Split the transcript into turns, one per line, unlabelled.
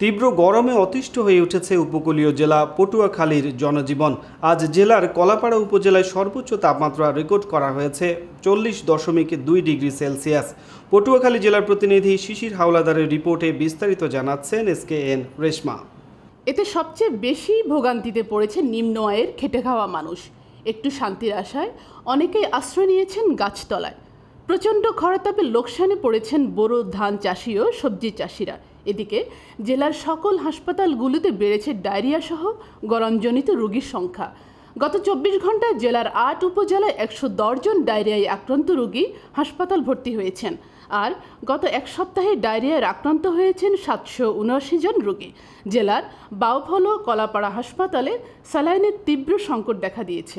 তীব্র গরমে অতিষ্ঠ হয়ে উঠেছে উপকূলীয় জেলা পটুয়াখালীর জনজীবন। আজ জেলার কলাপাড়া উপজেলায় সর্বোচ্চ তাপমাত্রা রেকর্ড করা হয়েছে চল্লিশ দশমিক দুই ডিগ্রি সেলসিয়াস। পটুয়াখালী জেলার প্রতিনিধি শিশির হাওলাদারের রিপোর্টে বিস্তারিত জানাচ্ছেন এস কে এন রেশমা।
এতে সবচেয়ে বেশি ভোগান্তিতে পড়েছে নিম্ন আয়ের খেটে খাওয়া মানুষ। একটু শান্তির আশায় অনেকেই আশ্রয় নিয়েছেন গাছতলায়। প্রচণ্ড খরাতাপে লোকসানে পড়েছেন বোরো ধান চাষি ও সবজি চাষিরা। এদিকে জেলার সকল হাসপাতালগুলোতে বেড়েছে ডায়রিয়া সহ গরমজনিত রোগীর সংখ্যা। গত চব্বিশ ঘন্টায় জেলার আট উপজেলায় একশো জন ডায়রিয়ায় আক্রান্ত রোগী হাসপাতাল ভর্তি হয়েছেন। আর গত এক সপ্তাহে ডায়রিয়ায় আক্রান্ত হয়েছেন সাতশো উনআশি জন রোগী। জেলার বাউফল কলাপাড়া হাসপাতালে স্যালাইনের তীব্র সংকট দেখা দিয়েছে।